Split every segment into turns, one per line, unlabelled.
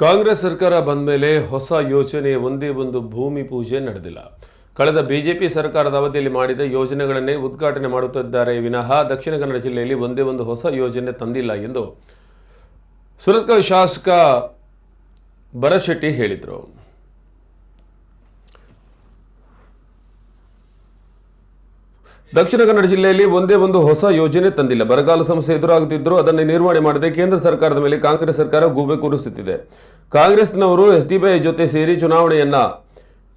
ಕಾಂಗ್ರೆಸ್ ಸರ್ಕಾರ ಬಂದ ಮೇಲೆ ಹೊಸ ಯೋಜನೆ ಒಂದೇ ಒಂದು ಭೂಮಿ ಪೂಜೆ ನಡೆದಿಲ್ಲ. ಕಳೆದ ಬಿಜೆಪಿ ಸರ್ಕಾರದ ಅವಧಿಯಲ್ಲಿ ಮಾಡಿದ ಯೋಜನೆಗಳನ್ನೇ ಉದ್ಘಾಟನೆ ಮಾಡುತ್ತಿದ್ದಾರೆ ವಿನಃ ದಕ್ಷಿಣ ಕನ್ನಡ ಜಿಲ್ಲೆಯಲ್ಲಿ ಒಂದೇ ಒಂದು ಹೊಸ ಯೋಜನೆ ತಂದಿಲ್ಲ ಎಂದು ಸುರತ್ಕಲ್ ಶಾಸಕ ಭರಶೆಟ್ಟಿ ಹೇಳಿದರು. ದಕ್ಷಿಣ ಕನ್ನಡ ಜಿಲ್ಲೆಯಲ್ಲಿ ಒಂದೇ ಒಂದು ಹೊಸ ಯೋಜನೆ ತಂದಿಲ್ಲ. ಬರಗಾಲ ಸಮಸ್ಯೆ ಎದುರಾಗುತ್ತಿದ್ದರೂ ಅದನ್ನು ನಿರ್ವಹಣೆ ಮಾಡದೆ ಕೇಂದ್ರ ಸರ್ಕಾರದ ಮೇಲೆ ಕಾಂಗ್ರೆಸ್ ಸರ್ಕಾರ ಗೂಬೆ ಕೂರಿಸುತ್ತಿದೆ. ಕಾಂಗ್ರೆಸ್ನವರು ಎಸ್ಡಿಪಿಐ ಜೊತೆ ಸೇರಿ ಚುನಾವಣೆಯನ್ನ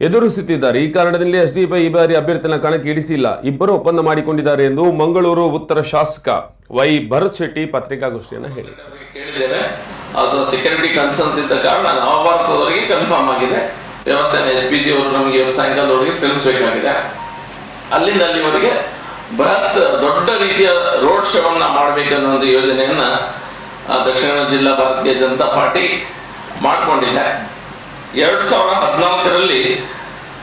ಎದುರಿಸುತ್ತಿದ್ದಾರೆ. ಈ ಕಾರಣದಲ್ಲಿ ಎಸ್ಡಿಪಿಐ ಈ ಬಾರಿ ಅಭ್ಯರ್ಥಿನ ಕಣಕ್ಕೆ ಇಳಿಸಿಲ್ಲ. ಇಬ್ಬರು ಒಪ್ಪಂದ ಮಾಡಿಕೊಂಡಿದ್ದಾರೆ ಎಂದು ಮಂಗಳೂರು ಉತ್ತರ ಶಾಸಕ ವೈ ಭರತ್ ಶೆಟ್ಟಿ ಪತ್ರಿಕಾಗೋಷ್ಠಿಯನ್ನು
ಕೇಳಿದ್ದೇವೆ. ಅದು ಸೆಕ್ಯೂರಿಟಿ ಕನ್ಸರ್ನ್ಸ್ ಕಾರಣ ಕನ್ಫರ್ಮ್ ಆಗಿದೆ ವ್ಯವಸ್ಥೆ ಎಸ್ ಪಿ ಜಿ ಅವರು ನಮಗೆ ಸಾಯಂಕಾಲದವರೆಗೆ ತಿಳಿಸ್ಬೇಕಾಗಿದೆ. ಅಲ್ಲಿಂದ ಅಲ್ಲಿವರೆಗೆ ಬೃಹತ್ ದೊಡ್ಡ ರೀತಿಯ ರೋಡ್ ಶೋವನ್ನ ಮಾಡಬೇಕನ್ನೋ ಒಂದು ಯೋಜನೆಯನ್ನ ದಕ್ಷಿಣ ಕನ್ನಡ ಜಿಲ್ಲಾ ಭಾರತೀಯ ಜನತಾ ಪಾರ್ಟಿ ಮಾಡಿಕೊಂಡಿದೆ. ಎರಡು ಸಾವಿರದ ಹದಿನಾಲ್ಕರಲ್ಲಿ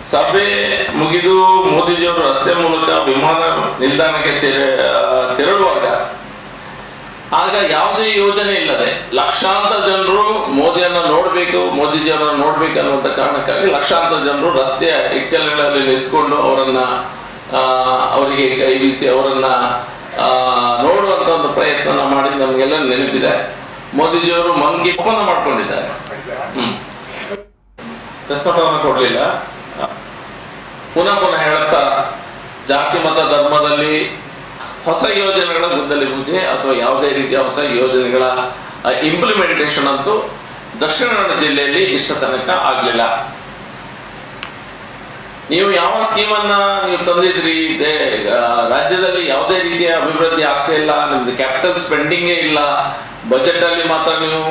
ಸಭೆ ಮುಗಿದು ಮೋದಿಜಿಯವರು ರಸ್ತೆ ಮೂಲಕ ವಿಮಾನ ನಿಲ್ದಾಣಕ್ಕೆ ತೆರ- ತೆರಳುವಾಗ ಆಗ ಯಾವುದೇ ಯೋಜನೆ ಇಲ್ಲದೆ ಲಕ್ಷಾಂತರ ಜನರು ಮೋದಿಯನ್ನ ನೋಡಬೇಕು, ಮೋದಿಜಿಯವರನ್ನ ನೋಡ್ಬೇಕು ಅನ್ನುವಂಥ ಕಾರಣಕ್ಕಾಗಿ ಲಕ್ಷಾಂತರ ಜನರು ರಸ್ತೆಯ ಇಕ್ಕೆಲಗಳಲ್ಲಿ ನಿಂತ್ಕೊಂಡು ಅವರನ್ನ ಅವರಿಗೆ ಕೈ ಬೀಸಿ ಅವರನ್ನ ನೋಡುವಂತ ಒಂದು ಪ್ರಯತ್ನ ಮಾಡಿ ನಮಗೆಲ್ಲ ನೆನಪಿದೆ. ಮೋದಿಜಿಯವರು ಮಂಗಿ ಒಪ್ಪಂದ ಮಾಡ್ಕೊಂಡಿದ್ದಾರೆ. ಹ್ಮ್. ಕೊಡ್ಲಿಲ್ಲ. ಪುನಃ ಪುನಃ ಹೇಳುತ್ತಾ, ಜಾತಿ, ಮತ, ಧರ್ಮದಲ್ಲಿ ಹೊಸ ಯೋಜನೆಗಳ ಗುದ್ದಲಿ ಪೂಜೆ ಅಥವಾ ಯಾವುದೇ ರೀತಿಯ ಹೊಸ ಯೋಜನೆಗಳ ಇಂಪ್ಲಿಮೆಂಟೇಷನ್ ಅಂತೂ ದಕ್ಷಿಣ ಕನ್ನಡ ಜಿಲ್ಲೆಯಲ್ಲಿ ಇಷ್ಟ ತನಕ ಆಗ್ಲಿಲ್ಲ. ನೀವು ಯಾವ ಸ್ಕೀಮನ್ನ ನೀವು ತಂದಿದ್ರಿ? ರಾಜ್ಯದಲ್ಲಿ ಯಾವುದೇ ರೀತಿಯ ಅಭಿವೃದ್ಧಿ ಆಗ್ತಾ ಇಲ್ಲ, ನಿಮ್ದು ಕ್ಯಾಪಿಟಲ್ ಸ್ಪೆಂಡಿಂಗೇ ಇಲ್ಲ ಬಜೆಟ್ ಅಲ್ಲಿ ಮಾತ್ರ ನೀವು